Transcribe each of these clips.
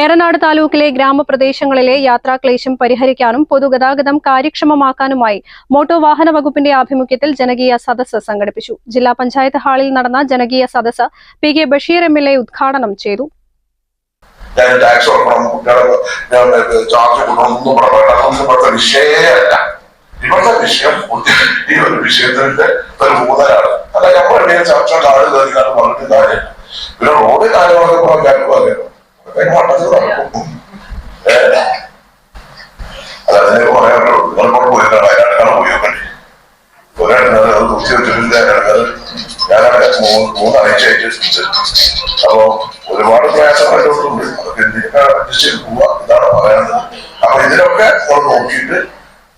ഏറനാട് താലൂക്കിലെ ഗ്രാമപ്രദേശങ്ങളിലെ യാത്രാക്ലേശം പരിഹരിക്കാനും പൊതുഗതാഗതം കാര്യക്ഷമമാക്കാനുമായി മോട്ടോർ വാഹന വകുപ്പിന്റെ ആഭിമുഖ്യത്തിൽ ജനകീയ സദസ്സ് സംഘടിപ്പിച്ചു. ജില്ലാ പഞ്ചായത്ത് ഹാളിൽ നടന്ന ജനകീയ സദസ്സ് P K Basheer M L ഉദ്ഘാടനം ചെയ്തു. ഞാൻ ടാക്സ് കൊടുക്കണം ചാർജ് കൊടുക്കണം ഒന്നും അതൊന്നും ഇവിടുത്തെ വിഷയമല്ല. ഇവിടുത്തെ വിഷയം ഈ ഒരു വിഷയത്തിന്റെ ഒരു ഊന്നലാണ്. അല്ല നമ്മൾ ചർച്ച കയറിക്കാണ് പറഞ്ഞിട്ട് കാര്യമില്ല. പിന്നെ റോഡ് കാര്യങ്ങളൊക്കെ പറഞ്ഞാൽ അതൊക്കെ മട്ടത്തിൽ നടക്കും അതിനെ പറയാനുള്ളൂ നിങ്ങളിപ്പോൾ പോയിട്ടാണ് വയനാട്ടിലാണ് പോയി നോക്കണ്ടേ കുറെ എണ്ണത് അത് കുറിച്ച് വെച്ചിട്ടുണ്ട് എണ്ണത് ഞാനവിടെ മൂന്ന് മൂന്നാഴ്ചയായിട്ട് ഉണ്ട് അപ്പോ ഒരുപാട് പ്രയാസമായിട്ടുണ്ട് അതൊക്കെ എന്തിനാ അഡ്ജസ്റ്റ് ചെയ്ത് പോവാ ഇതാണ് പറയാനുള്ളത് അപ്പൊ ഇതിനൊക്കെ നമ്മൾ നോക്കിയിട്ട്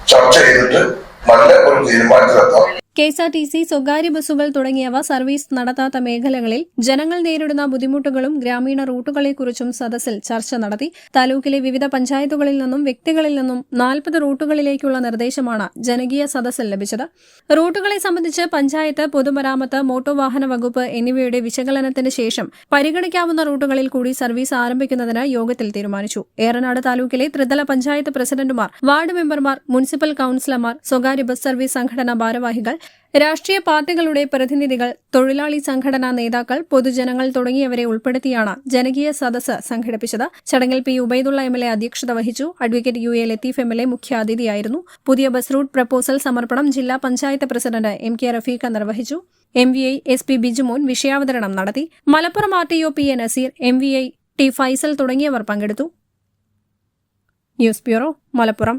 ചർച്ച ചെയ്തിട്ട് നല്ല ഒരു തീരുമാനത്തിലെത്താം K S R T C സ്വകാര്യ ബസ്സുകൾ തുടങ്ങിയവ സർവീസ് നടത്താത്ത മേഖലകളിൽ ജനങ്ങൾ നേരിടുന്ന ബുദ്ധിമുട്ടുകളും ഗ്രാമീണ റൂട്ടുകളെക്കുറിച്ചും സദസ്സിൽ ചർച്ച നടത്തി. താലൂക്കിലെ വിവിധ പഞ്ചായത്തുകളിൽ നിന്നും വ്യക്തികളിൽ നിന്നും നാൽപ്പത് റൂട്ടുകളിലേക്കുള്ള നിർദ്ദേശമാണ് ജനകീയ സദസ്സിൽ ലഭിച്ചത്. റൂട്ടുകളെ സംബന്ധിച്ച് പഞ്ചായത്ത് പൊതുമരാമത്ത് മോട്ടോർ വാഹന വകുപ്പ് എന്നിവയുടെ വിശകലനത്തിന് ശേഷം പരിഗണിക്കാവുന്ന റൂട്ടുകളിൽ കൂടി സർവീസ് ആരംഭിക്കുന്നതിന് യോഗത്തിൽ തീരുമാനിച്ചു. ഏറനാട് താലൂക്കിലെ ത്രിതല പഞ്ചായത്ത് പ്രസിഡന്റുമാർ വാർഡ് മെമ്പർമാർ മുനിസിപ്പൽ കൌൺസിലർമാർ സ്വകാര്യ ബസ് സർവീസ് സംഘടനാ ഭാരവാഹികൾ രാഷ്ട്രീയ പാർട്ടികളുടെ പ്രതിനിധികൾ തൊഴിലാളി സംഘടനാ നേതാക്കൾ പൊതുജനങ്ങൾ തുടങ്ങിയവരെ ഉൾപ്പെടുത്തിയാണ് ജനകീയ സദസ് സംഘടിപ്പിച്ചത്. ചടങ്ങിൽ P Ubaidulla M L A അധ്യക്ഷത വഹിച്ചു. Advocate U A Latheef M L A മുഖ്യാതിഥിയായിരുന്നു പുതിയ ബസ് റൂട്ട് പ്രപ്പോസൽ സമർപ്പണം ജില്ലാ panchayat president M K Rafeeqa നിർവഹിച്ചു. M V I S P Bijumon വിഷയാവതരണം നടത്തി. Malappuram R T O P A Naseer M V I T Faisal തുടങ്ങിയവർ പങ്കെടുത്തു. News bureau Malappuram.